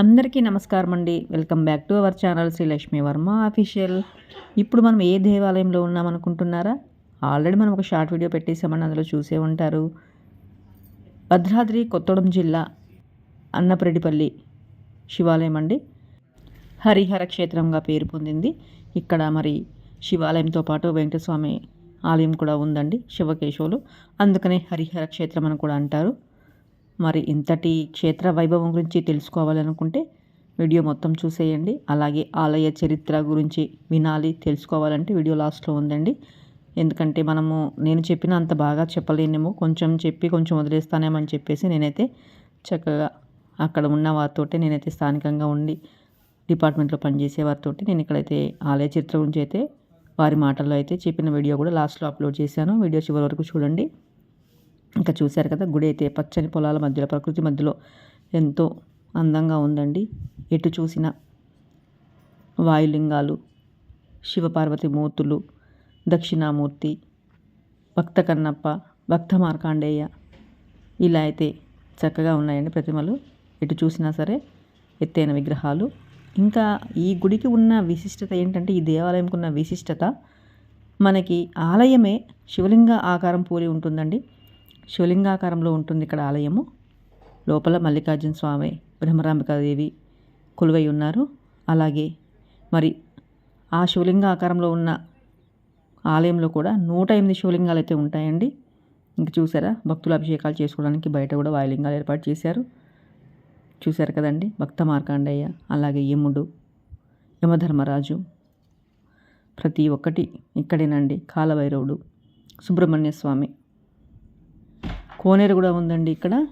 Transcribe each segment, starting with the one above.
అందరికీ నమస్కారం అండి. Welcome back to our channel Sri Lakshmi Varma official. ఇప్పుడు మనం ఏ దేవాలయంలో ఉన్నాం అనుకుంటున్నారా? ఆల్రెడీ మనం ఒక షార్ట్ వీడియో పెట్టేసామని అందులో చూసే ఉంటారు. భద్రాద్రి కొత్తగూడెం జిల్లా అన్నపరెడ్డిపల్లి శివాలయం అండి. హరిహర క్షేత్రంగా పేరు పొందింది. ఇక్కడ మరి శివాలయంతో పాటు వెంకటస్వామి ఆలయం కూడా ఉందండి శివకేశవులు. అందుకనే హరిహర క్షేత్రం అని కూడా అంటారు. మరి ఇంతటి క్షేత్ర వైభవం గురించి తెలుసుకోవాలనుకుంటే వీడియో మొత్తం చూసేయండి. అలాగే ఆలయ చరిత్ర గురించి వినాలి తెలుసుకోవాలంటే వీడియో లాస్ట్లో ఉందండి. ఎందుకంటే మనము నేను చెప్పిన అంత బాగా చెప్పలేనేమో కొంచెం చెప్పి కొంచెం వదిలేస్తానేమని చెప్పేసి నేనైతే చక్కగా అక్కడ ఉన్న వారితోటి నేనైతే స్థానికంగా ఉండి డిపార్ట్మెంట్లో పనిచేసే వారితో నేను ఇక్కడైతే ఆలయ చరిత్ర గురించి అయితే వారి మాటల్లో అయితే చెప్పిన వీడియో కూడా లాస్ట్లో అప్లోడ్ చేశాను. వీడియో చివరి వరకు చూడండి. ఇంకా చూశారు కదా గుడి అయితే పచ్చని పొలాల మధ్యలో ప్రకృతి మధ్యలో ఎంతో అందంగా ఉందండి. ఎటు చూసిన వాయులింగాలు శివపార్వతి మూర్తులు దక్షిణామూర్తి భక్త కన్నప్ప భక్త మార్కాండేయ ఇలా అయితే చక్కగా ఉన్నాయండి ప్రతిమలు. ఎటు చూసినా సరే ఎత్తైన విగ్రహాలు. ఇంకా ఈ గుడికి ఉన్న విశిష్టత ఏంటంటే ఈ దేవాలయంకి ఉన్న విశిష్టత మనకి ఆలయమే శివలింగ ఆకారం పూరి ఉంటుందండి. శివలింగాకారంలో ఉంటుంది ఇక్కడ ఆలయము. లోపల మల్లికార్జున స్వామి బ్రహ్మరాంబికాదేవి కొలువై ఉన్నారు. అలాగే మరి ఆ శివలింగ ఆకారంలో ఉన్న ఆలయంలో కూడా నూట ఎనిమిది శివలింగాలు అయితే ఉంటాయండి. ఇంక చూసారా? భక్తుల అభిషేకాలు చేసుకోవడానికి బయట కూడా వాయులింగాలు ఏర్పాటు చేశారు. చూశారు కదండి? భక్త మార్కాండయ్య అలాగే యముడు యమధర్మరాజు ప్రతి ఒక్కటి ఇక్కడేనండి. కాలభైరవుడు సుబ్రహ్మణ్య స్వామి. కోనేరు కూడా ఉందండి ఇక్కడ.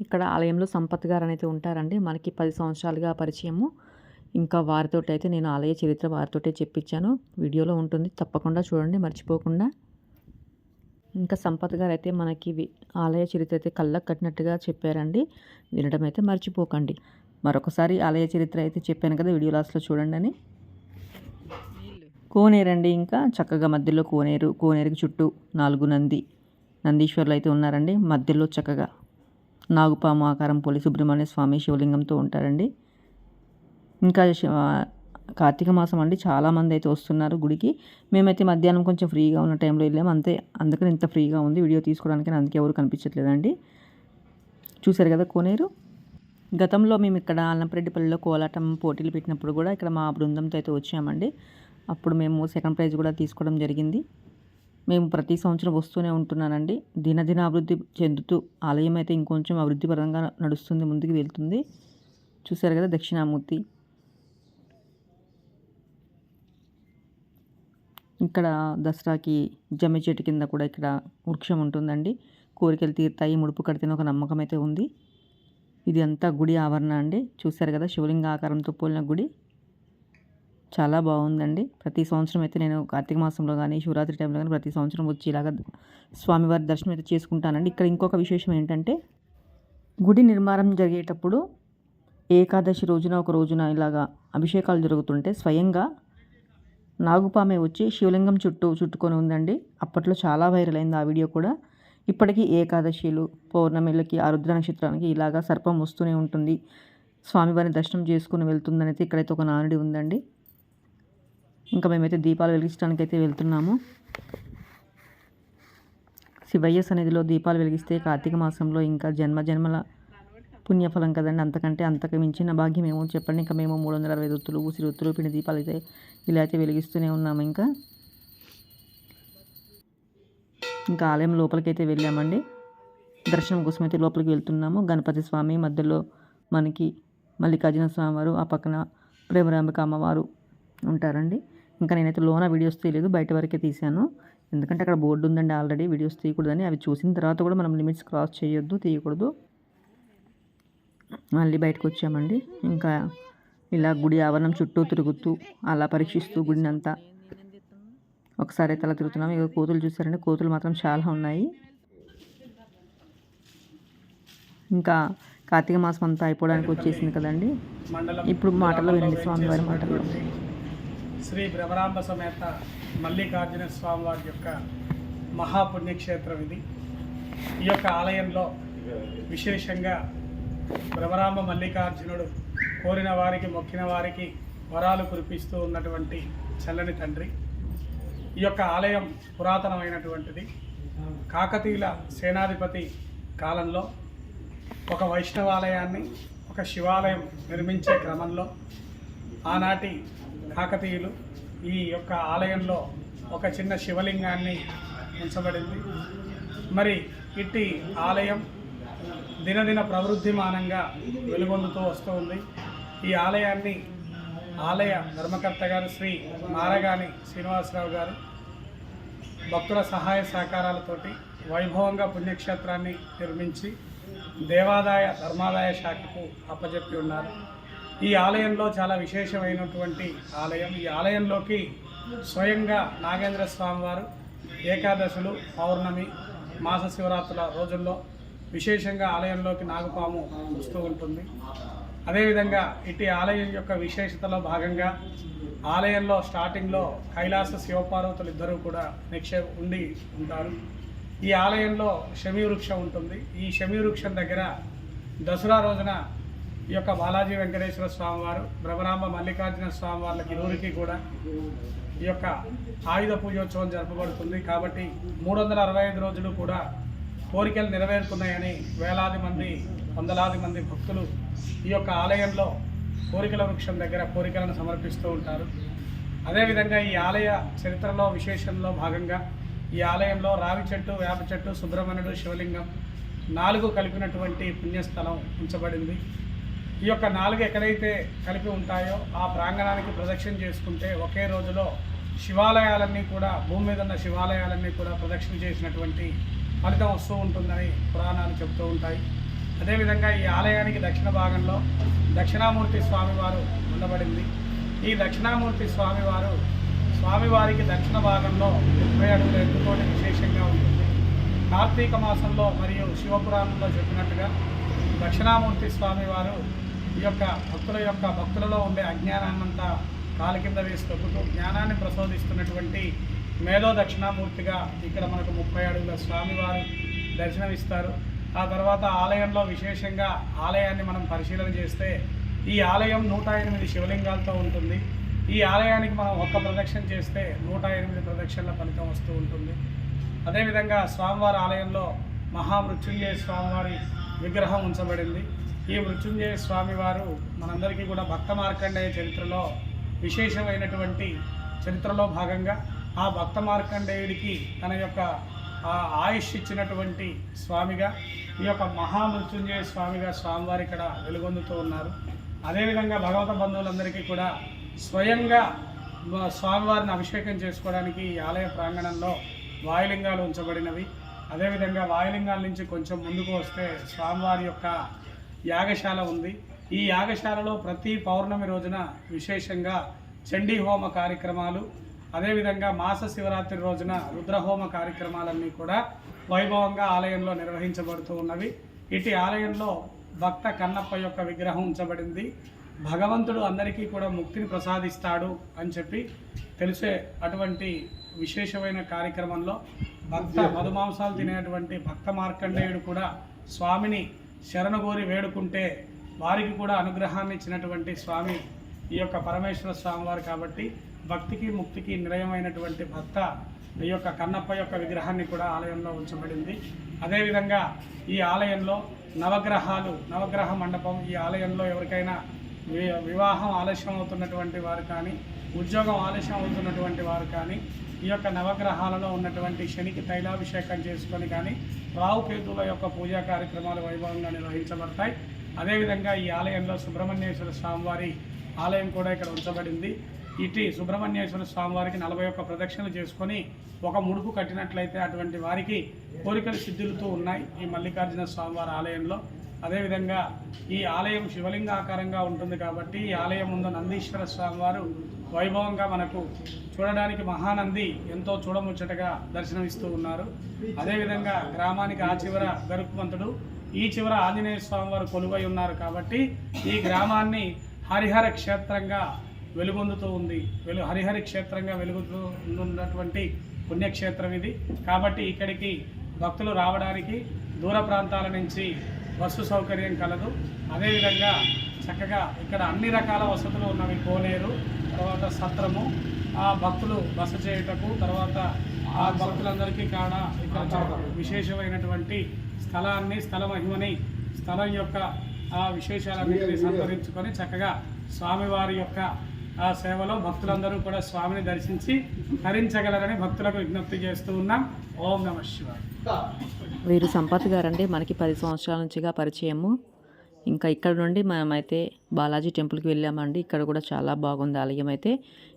ఇక్కడ ఆలయంలో సంపత్ గారు అయితే ఉంటారండి. మనకి పది సంవత్సరాలుగా పరిచయము. ఇంకా వారితో అయితే నేను ఆలయ చరిత్ర వారితోటే చెప్పించాను. వీడియోలో ఉంటుంది. తప్పకుండా చూడండి మర్చిపోకుండా. ఇంకా సంపత్ గారు అయితే మనకి ఆలయ చరిత్ర అయితే కళ్ళకు కట్టినట్టుగా చెప్పారండి. వినడం అయితే మర్చిపోకండి. మరొకసారి ఆలయ చరిత్ర అయితే చెప్పాను కదా వీడియో లాస్ట్లో చూడండి అని. కోనేరండి ఇంకా. చక్కగా మధ్యలో కోనేరు కోనేరుకి చుట్టూ నాలుగు నంది. నందీశ్వరులు అయితే ఉన్నారండి. మధ్యలో చక్కగా నాగుపాము ఆకారం పోలి సుబ్రహ్మణ్య స్వామి శివలింగంతో ఉంటారండి. ఇంకా కార్తీక మాసం అండి. చాలామంది అయితే వస్తున్నారు గుడికి. మేమైతే మధ్యాహ్నం కొంచెం ఫ్రీగా ఉన్న టైంలో వెళ్ళాము అంతే అందుకని ఇంత ఫ్రీగా ఉంది వీడియో తీసుకోవడానికి అందుకే ఎవరు కనిపించట్లేదండి. చూశారు కదా కోనేరు? గతంలో మేము ఇక్కడ అల్లంపరెడ్డిపల్లిలో కోలాటం పోటీలు పెట్టినప్పుడు కూడా ఇక్కడ మా బృందంతో అయితే వచ్చామండి. అప్పుడు మేము సెకండ్ ప్రైజ్ కూడా తీసుకోవడం జరిగింది. మేము ప్రతి సంవత్సరం వస్తూనే ఉంటున్నానండి. దినదిన అభివృద్ధి చెందుతూ ఆలయం అయితే ఇంకొంచెం అభివృద్ధి పరంగా నడుస్తుంది ముందుకు వెళ్తుంది. చూశారు కదా దక్షిణామూర్తి. ఇక్కడ దసరాకి జమ్మి చెట్టు కింద కూడా ఇక్కడ వృక్షం ఉంటుందండి. కోరికలు తీరుతాయి ముడుపు కడితేనే ఒక నమ్మకం అయితే ఉంది. ఇది అంతా గుడి ఆవరణ అండి. చూశారు కదా శివలింగ ఆకారంతో పోలిన గుడి. చాలా బాగుందండి. ప్రతి సంవత్సరం అయితే నేను కార్తీక మాసంలో కానీ శివరాత్రి టైంలో కానీ ప్రతి సంవత్సరం వచ్చి ఇలాగ స్వామివారి దర్శనం అయితే చేసుకుంటానండి. ఇక్కడ ఇంకొక విశేషం ఏంటంటే గుడి నిర్మాణం జరిగేటప్పుడు ఏకాదశి రోజున ఒక రోజున ఇలాగా అభిషేకాలు జరుగుతుంటే స్వయంగా నాగుపామే వచ్చి శివలింగం చుట్టూ చుట్టుకొని ఉందండి. అప్పట్లో చాలా వైరల్ అయింది ఆ వీడియో కూడా. ఇప్పటికీ ఏకాదశిలు పౌర్ణమిలకి ఆరుద్ర నక్షత్రానికి ఇలాగా సర్పం వస్తూనే ఉంటుంది. స్వామివారిని దర్శనం చేసుకుని వెళ్తుందనేది ఇక్కడైతే ఒక నానుడి ఉందండి. ఇంకా మేమైతే దీపాలు వెలిగించడానికి అయితే వెళ్తున్నాము. శివయ్య సన్నిధిలో దీపాలు వెలిగిస్తే కార్తీక మాసంలో ఇంకా జన్మ జన్మల పుణ్యఫలం కదండి. అంతకంటే అంతకు మించిన భాగ్యం ఏమో చెప్పండి. ఇంకా మేము మూడు వందల అరవై రుత్తులు ఉసిరి రుత్తులు పిండి దీపాలు అయితే ఇలా అయితే వెలిగిస్తూనే ఉన్నాము ఇంకా. ఇంకా ఆలయం లోపలికి అయితే వెళ్ళామండి. దర్శనం కోసం అయితే లోపలికి వెళ్తున్నాము. గణపతి స్వామి మధ్యలో మనకి మల్లికార్జున స్వామివారు ఆ పక్కన ప్రేమరాంబిక అమ్మవారు ఉంటారండి. ఇంకా నేనైతే లోన వీడియోస్ తీయలేదు బయట వరకే తీశాను. ఎందుకంటే అక్కడ బోర్డు ఉందండి ఆల్రెడీ వీడియోస్ తీయకూడదని. అవి చూసిన తర్వాత కూడా మనం లిమిట్స్ క్రాస్ చేయొద్దు తీయకూడదు. మళ్ళీ బయటకు వచ్చామండి. ఇంకా ఇలా గుడి ఆవరణం చుట్టూ తిరుగుతూ అలా పరీక్షిస్తూ గుడిని అంతా ఒకసారి అయితే అలా తిరుగుతున్నాం. ఇక కోతులు చూసారంటే కోతులు మాత్రం చాలా ఉన్నాయి. ఇంకా కార్తీక మాసం అంతా అయిపోవడానికి వచ్చేసింది కదండి. ఇప్పుడు మాటల్లో వినండి స్వామివారి మాటల్లో. శ్రీ భ్రమరాంబ సమేత మల్లికార్జున స్వామి వారి యొక్క మహాపుణ్యక్షేత్రం ఇది. ఈ యొక్క ఆలయంలో విశేషంగా భ్రమరాంబ మల్లికార్జునుడు కోరిన వారికి మొక్కిన వారికి వరాలు కురిపిస్తూ ఉన్నటువంటి చల్లని తండ్రి. ఈ యొక్క ఆలయం పురాతనమైనటువంటిది. కాకతీయుల సేనాధిపతి కాలంలో ఒక వైష్ణవాలయాన్ని ఒక శివాలయం నిర్మించే క్రమంలో ఆనాటి కాకతీయులు ఈ యొక్క ఆలయంలో ఒక చిన్న శివలింగాన్ని ఉంచబడింది. మరి ఇట్టి ఆలయం దినదిన ప్రవృద్ధిమానంగా వెలుగొందుతూ వస్తూ ఉంది. ఈ ఆలయాన్ని ఆలయ ధర్మకర్త గారు శ్రీ మారగాని శ్రీనివాసరావు గారు భక్తుల సహాయ సహకారాలతోటి వైభవంగా పుణ్యక్షేత్రాన్ని నిర్మించి దేవాదాయ ధర్మాదాయ శాఖకు అప్పజెప్పి ఉన్నారు. ఈ ఆలయంలో చాలా విశేషమైనటువంటి ఆలయం. ఈ ఆలయంలోకి స్వయంగా నాగేంద్ర స్వామివారు ఏకాదశులు పౌర్ణమి మాస శివరాత్రుల రోజుల్లో విశేషంగా ఆలయంలోకి నాగపాము వస్తూ ఉంటుంది. అదేవిధంగా ఇటు ఆలయం యొక్క విశేషతలో భాగంగా ఆలయంలో స్టార్టింగ్లో కైలాస శివపార్వతులు ఇద్దరూ కూడా నిక్షేప ఉండి ఉంటారు. ఈ ఆలయంలో శమీ వృక్షం ఉంటుంది. ఈ శమీ వృక్షం దగ్గర దసరా రోజున ఈ యొక్క బాలాజీ వెంకటేశ్వర స్వామివారు భ్రమరాంబ మల్లికార్జున స్వామి వాళ్ళకి కూడా ఈ యొక్క ఆయుధ పూజోత్సవం జరపబడుతుంది. కాబట్టి మూడు వందల అరవై ఐదు రోజులు కూడా కోరికలు నెరవేరుతున్నాయని వేలాది మంది వందలాది మంది భక్తులు ఈ యొక్క ఆలయంలో కోరికల వృక్షం దగ్గర కోరికలను సమర్పిస్తూ ఉంటారు. అదేవిధంగా ఈ ఆలయ చరిత్రలో విశేషంలో భాగంగా ఈ ఆలయంలో రావి చెట్టు వేప చెట్టు సుబ్రహ్మణ్యుడు శివలింగం నాలుగు కలిపినటువంటి పుణ్యస్థలం ఉంచబడింది. ఈ యొక్క నాలుగు ఎక్కడైతే కలిపి ఉంటాయో ఆ ప్రాంగణానికి ప్రదక్షిణ చేసుకుంటే ఒకే రోజులో శివాలయాలన్నీ కూడా భూమి మీద ఉన్న శివాలయాలన్నీ కూడా ప్రదక్షిణ చేసినటువంటి ఫలితం వస్తూ ఉంటుందని పురాణాలు చెబుతూ ఉంటాయి. అదేవిధంగా ఈ ఆలయానికి దక్షిణ భాగంలో దక్షిణామూర్తి స్వామివారు ఉండబడింది. ఈ దక్షిణామూర్తి స్వామివారు స్వామివారికి దక్షిణ భాగంలో ముప్పై అడుగుల ఎత్తుతోటి విశేషంగా ఉంటుంది. కార్తీక మాసంలో మరియు శివపురాణంలో చెప్పినట్టుగా దక్షిణామూర్తి స్వామివారు ఈ యొక్క భక్తుల యొక్క భక్తులలో ఉండే అజ్ఞానాన్నంతా కాలు కింద వేసి తొక్కుతూ జ్ఞానాన్ని ప్రసోదిస్తున్నటువంటి మేధో దక్షిణామూర్తిగా ఇక్కడ మనకు ముప్పై అడుగుల స్వామివారు దర్శనమిస్తారు. ఆ తర్వాత ఆలయంలో విశేషంగా ఆలయాన్ని మనం పరిశీలన చేస్తే ఈ ఆలయం నూట ఎనిమిది శివలింగాలతో ఉంటుంది. ఈ ఆలయానికి మనం ఒక్క ప్రదక్షిణ చేస్తే నూట ఎనిమిది ప్రదక్షిణల ఫలితం వస్తూ ఉంటుంది. అదేవిధంగా స్వామివారి ఆలయంలో మహామృత్యుంజయ స్వామివారి విగ్రహం ఉంచబడింది. ఈ మృత్యుంజయ స్వామివారు మనందరికీ కూడా భక్త మార్కండేయ చరిత్రలో విశేషమైనటువంటి చరిత్రలో భాగంగా ఆ భక్త మార్కండేయుడికి తన యొక్క ఆయుష్ ఇచ్చినటువంటి స్వామిగా ఈ యొక్క మహామృత్యుంజయ స్వామిగా స్వామివారు ఇక్కడ వెలుగొందుతూ ఉన్నారు. అదేవిధంగా భగవత బంధువులందరికీ కూడా స్వయంగా స్వామివారిని అభిషేకం చేసుకోవడానికి ఈ ఆలయ ప్రాంగణంలో వాయులింగాలు ఉంచబడినవి. అదేవిధంగా వాయులింగాల నుంచి కొంచెం ముందుకు వస్తే స్వామివారి యొక్క యాగశాల ఉంది. ఈ యాగశాలలో ప్రతి పౌర్ణమి రోజున విశేషంగా చండీ హోమ కార్యక్రమాలు అదేవిధంగా మాస శివరాత్రి రోజున రుద్రహోమ కార్యక్రమాలన్నీ కూడా వైభవంగా ఆలయంలో నిర్వహించబడుతూ ఉన్నవి. ఇటు ఆలయంలో భక్త కన్నప్ప యొక్క విగ్రహం ఉంచబడింది. భగవంతుడు అందరికీ కూడా ముక్తిని ప్రసాదిస్తాడు అని చెప్పి తెలిసే అటువంటి విశేషమైన కార్యక్రమంలో భక్త మధుమాంసాలు తినేటువంటి భక్త మార్కండేయుడు కూడా స్వామిని శరణగోరి వేడుకుంటే వారికి కూడా అనుగ్రహాన్ని ఇచ్చినటువంటి స్వామి ఈ యొక్క పరమేశ్వర స్వామి వారు కాబట్టి భక్తికి ముక్తికి నిలయమైనటువంటి భక్త ఈ యొక్క కన్నప్ప యొక్క విగ్రహాన్ని కూడా ఆలయంలో ఉంచబడింది. అదేవిధంగా ఈ ఆలయంలో నవగ్రహాలు నవగ్రహ మండపం ఈ ఆలయంలో ఎవరికైనా వివాహం ఆలస్యం అవుతున్నటువంటి వారు కానీ ఉద్యోగం ఆలస్యం అవుతున్నటువంటి వారు కానీ ఈ యొక్క నవగ్రహాలలో ఉన్నటువంటి శనికి తైలాభిషేకం చేసుకొని కానీ రావుకేతుల యొక్క పూజా కార్యక్రమాలు వైభవంగా నిర్వహించబడతాయి. అదేవిధంగా ఈ ఆలయంలో సుబ్రహ్మణ్యేశ్వర స్వామివారి ఆలయం కూడా ఇక్కడ ఉంచబడింది. ఇటు సుబ్రహ్మణ్యేశ్వర స్వామివారికి నలభై ఒక్క ప్రదక్షిణలు చేసుకొని ఒక ముడుపు కట్టినట్లయితే అటువంటి వారికి కోరికలు సిద్ధులుతూ ఉన్నాయి ఈ మల్లికార్జున స్వామివారి ఆలయంలో. అదేవిధంగా ఈ ఆలయం శివలింగాకారంగా ఉంటుంది కాబట్టి ఈ ఆలయం ముందు నందీశ్వర స్వామివారు వైభవంగా మనకు చూడడానికి మహానంది ఎంతో చూడముచ్చటగా దర్శనమిస్తూ ఉన్నారు. అదేవిధంగా గ్రామానికి ఆ చివర గరుత్మంతుడు ఈ చివర ఆంజనేయ స్వామివారు కొలువై ఉన్నారు కాబట్టి ఈ గ్రామాన్ని హరిహర క్షేత్రంగా వెలుగొందుతూ ఉంది. వెలు హరిహరి క్షేత్రంగా వెలుగుతూ ఉన్నటువంటి పుణ్యక్షేత్రం ఇది. కాబట్టి ఇక్కడికి భక్తులు రావడానికి దూర ప్రాంతాల నుంచి బస్సు సౌకర్యం కలదు. అదేవిధంగా చక్కగా ఇక్కడ అన్ని రకాల వసతులు ఉన్నవి. కోనేరు తర్వాత సత్రము. ఆ భక్తులు బస చేయుటకు తర్వాత ఆ భక్తులందరికీ కాడ ఇక్కడ విశేషమైనటువంటి స్థలాన్ని స్థల మహిమని స్థలం యొక్క ఆ విశేషాలన్నింటినీ సంతరించుకొని చక్కగా స్వామివారి యొక్క ఆ సేవలో భక్తులందరూ కూడా స్వామిని దర్శించి హరించగలరని భక్తులకు విజ్ఞప్తి చేస్తూ ఉన్నాం. ఓం నమ శివాయ. వీరు సంపత్ గారండి. మనకి పది సంవత్సరాల నుంచిగా పరిచయము. ఇంకా ఇక్కడ నుండి మనమైతే బాలాజీ టెంపుల్కి వెళ్ళామండి. ఇక్కడ కూడా చాలా బాగుంది ఆలయం అయితే.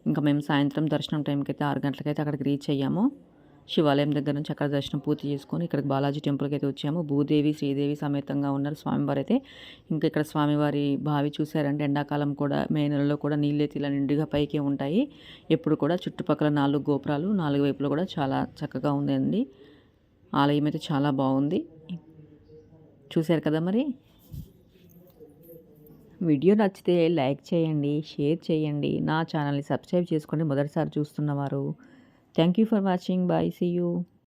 ఇంకా మేము సాయంత్రం దర్శనం టైంకి అయితే ఆరు గంటలకైతే అక్కడికి రీచ్ అయ్యాము. శివాలయం దగ్గర నుంచి అక్కడ దర్శనం పూర్తి చేసుకొని ఇక్కడికి బాలాజీ టెంపుల్కి అయితే వచ్చాము. భూదేవి శ్రీదేవి సమేతంగా ఉన్నారు స్వామివారు అయితే ఇంకా ఇక్కడ స్వామివారి బావి చూసారంటే ఎండాకాలం కూడా మే నెలలో కూడా నీళ్ళైతే ఇలా నిండుగా పైకి ఉంటాయి. ఎప్పుడు కూడా చుట్టుపక్కల నాలుగు గోపురాలు నాలుగు వైపులు కూడా చాలా చక్కగా ఉందండి ఆలయం అయితే చాలా బాగుంది. చూశారు కదా మరి? వీడియో నచ్చితే లైక్ చేయండి షేర్ చేయండి. నా ఛానల్ని సబ్స్క్రైబ్ చేసుకోండి. మొదటిసారి చూస్తున్నవారు thank you for watching. Bye see you.